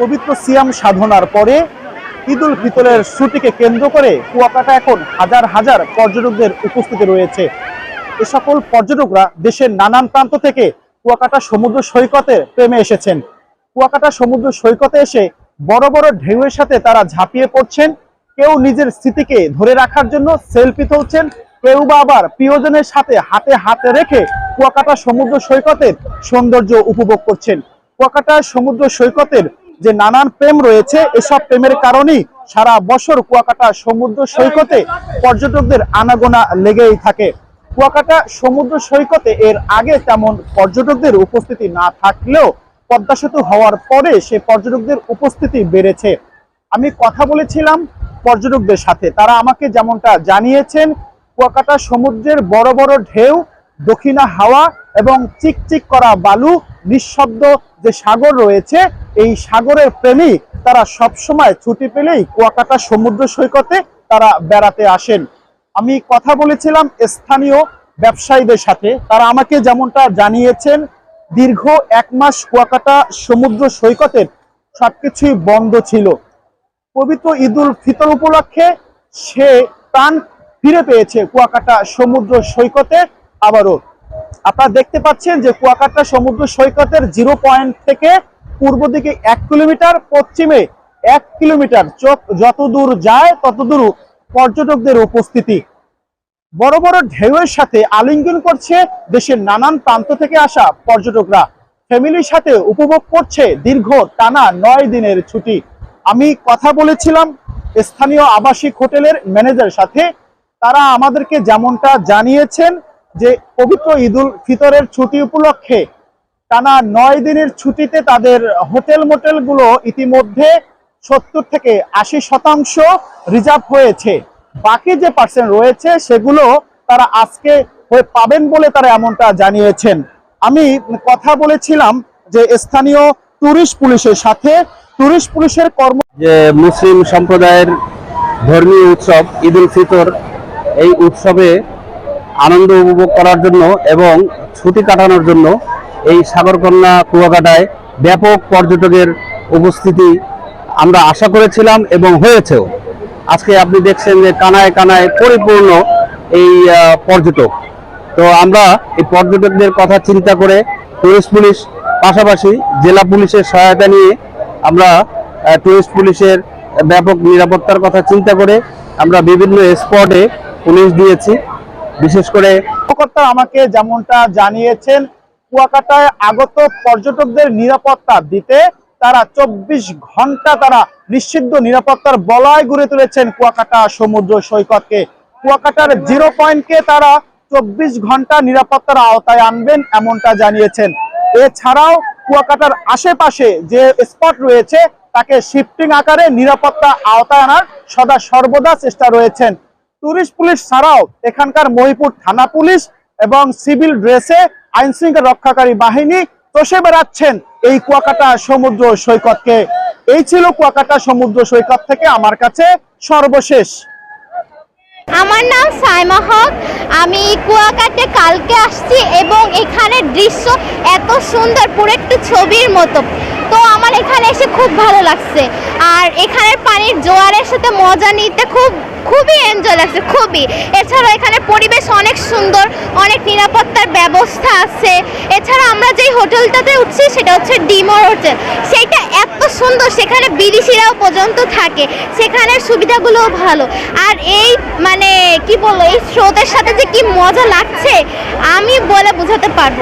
পবিত্র সিয়াম সাধনার পরে ঈদুল ফিতরের ছুটিকে কেন্দ্র করে কুয়াকাটা এখন হাজার হাজার পর্যটকদের উপস্থিতি রয়েছে। এ সকল পর্যটকরা দেশের নানান প্রান্ত থেকে কুয়াকাটা সমুদ্র সৈকতে প্রেমে এসেছেন। কুয়াকাটা সমুদ্র সৈকতে এসে বড় বড় ঢেউয়ের সাথে তারা ঝাঁপিয়ে পড়ছেন। কেউ নিজের স্মৃতিকে ধরে রাখার জন্য সেলফি তুলছেন। কেউ বা আবার প্রিয়জনের সাথে হাতে হাতে রেখে কুয়াকাটা সমুদ্র সৈকতের সৌন্দর্য উপভোগ করছেন। কুয়াকাটা সমুদ্র সৈকতের যে নানান প্রেম রয়েছে, এসব প্রেমের কারণেই সারা বছর কুয়াকাটা সমুদ্র সৈকতে পর্যটকদের আনাগোনা লেগেই থাকে। কুয়াকাটা সমুদ্র সৈকতে এর আগে তেমন পর্যটকদের উপস্থিতি না থাকলেও পদ্মা সেতু হওয়ার পরে সে পর্যটকদের উপস্থিতি বেড়েছে। আমি কথা বলেছিলাম পর্যটকদের সাথে, তারা আমাকে যেমনটা জানিয়েছেন, কুয়াকাটা সমুদ্রের বড় বড় ঢেউ দক্ষিণা হাওয়া এবং চিকচিক করা বালু, নিঃশব্দ যে সাগর রয়েছে, এই সাগরের প্রেমী তারা সবসময় ছুটি পেলেই কুয়াকাটা সমুদ্র সৈকতে তারা বেড়াতে আসেন। আমি কথা বলেছিলাম স্থানীয় ব্যবসায়ীদের সাথে, তারা আমাকে যেমনটা জানিয়েছেন, দীর্ঘ এক মাস কুয়াকাটা সমুদ্র সৈকতের সবকিছুই বন্ধ ছিল। পবিত্র ঈদুল ফিতর উপলক্ষে সে প্রাণ ফিরে পেয়েছে কুয়াকাটা সমুদ্র সৈকতে। আবারও। আপনারা দেখতে পাচ্ছেন যে কুয়াকাটা সমুদ্র সৈকতের জিরো পয়েন্ট থেকে পূর্ব দিকে এক কিলোমিটার, পশ্চিমে এক কিলোমিটার। চোখ যত দূর যায়, তত দূর পর্যটকদের উপস্থিতি। বড় বড় ঢেউয়ের সাথে আলিঙ্গন করছে দেশের নানান প্রান্ত থেকে আসা পর্যটকরা। ফ্যামিলির সাথে উপভোগ করছে দীর্ঘ টানা নয় দিনের ছুটি। আমি কথা বলেছিলাম স্থানীয় আবাসিক হোটেলের ম্যানেজার সাথে। তারা আমাদেরকে যেমনটা জানিয়েছেন যে পবিত্র ঈদুল ফিতরের ছুটি উপলক্ষে টানা নয় দিনের ছুটিতে তাদের হোটেল মোটেলগুলো ইতিমধ্যে সত্তর থেকে আশি শতাংশ রিজার্ভ হয়েছে। বাকি যে পার্সেন্ট রয়েছে সেগুলো তারা আজকে হয়ে পাবেন বলে তারা এমনটা জানিয়েছেন। আমি কথা বলেছিলাম যে স্থানীয় টুরিস্ট পুলিশের সাথে। টুরিস্ট পুলিশের কর্ম যে মুসলিম সম্প্রদায়ের ধর্মীয় উৎসব ঈদ উল ফিতর, এই উৎসবে আনন্দ উপভোগ করার জন্য এবং ছুটি কাটানোর জন্য এই সাগরকন্যা কুয়াকাটায় ব্যাপক পর্যটকের উপস্থিতি আমরা আশা করেছিলাম এবং হয়েছেও। আজকে আপনি দেখছেন যে কানায় কানায় পরিপূর্ণ এই পর্যটক। তো আমরা এই পর্যটকদের কথা চিন্তা করে টুরিস্ট পুলিশ, পাশাপাশি জেলা পুলিশের সহায়তা নিয়ে আমরা টুরিস্ট পুলিশের ব্যাপক নিরাপত্তার কথা চিন্তা করে আমরা বিভিন্ন স্পটে পুলিশ দিয়েছি। বিশেষ করে কর্মকর্তা আমাকে যেমনটা জানিয়েছেন, কুয়াকাটায় আগত পর্যটকদের নিরাপত্তা দিতে তারা চব্বিশ ঘণ্টা তারা নিষিদ্ধ নিরাপত্তার বলয় গড়ে তুলেছেন কুয়াকাটা সমুদ্র সৈকতকে। কুয়াকাটার জিরো পয়েন্টকে তারা চব্বিশ ঘণ্টা নিরাপত্তার আওতায় আনবেন এমনটা জানিয়েছেন। এছাড়াও কুয়াকাটার আশেপাশে যে স্পট রয়েছে, তাকে শিফটিং আকারে নিরাপত্তা আওতায় আনার সদা সর্বদা চেষ্টা রয়েছেন। টুরিস্ট পুলিশ ছাড়াও এখানকার মহিপুর থানা পুলিশ এবং সিভিল ড্রেসে আইন শৃঙ্খলা রক্ষাকারী বাহিনী চষে বেড়াচ্ছেন এই কুয়াকাটা সমুদ্র সৈকতকে। এই ছিল কুয়াকাটা সমুদ্র সৈকত থেকে আমার কাছে সর্বশেষ। আমার নাম সাইমা হক। আমি কুয়াকাটে কালকে আসছি এবং এখানে দৃশ্য এত সুন্দর পুরো একটু ছবির মতো। তো আমার এখানে এসে খুব ভালো লাগছে। আর এখানের জোয়ারের সাথে মজা নিতে খুব, খুবই এনজয় লাগছে, খুবই। এছাড়া এখানে পরিবেশ অনেক সুন্দর, অনেক নিরাপত্তার ব্যবস্থা আছে। এছাড়া আমরা যেই হোটেলটাতে উঠছি, সেটা হচ্ছে ডিমোর হোটেল। সেইটা এত সুন্দর, সেখানে বিদেশিরাও পর্যন্ত থাকে। সেখানের সুবিধাগুলোও ভালো। আর এই মানে কি বলব, এই স্রোতের সাথে যে কি মজা লাগছে, আমি বলে বোঝাতে পারব।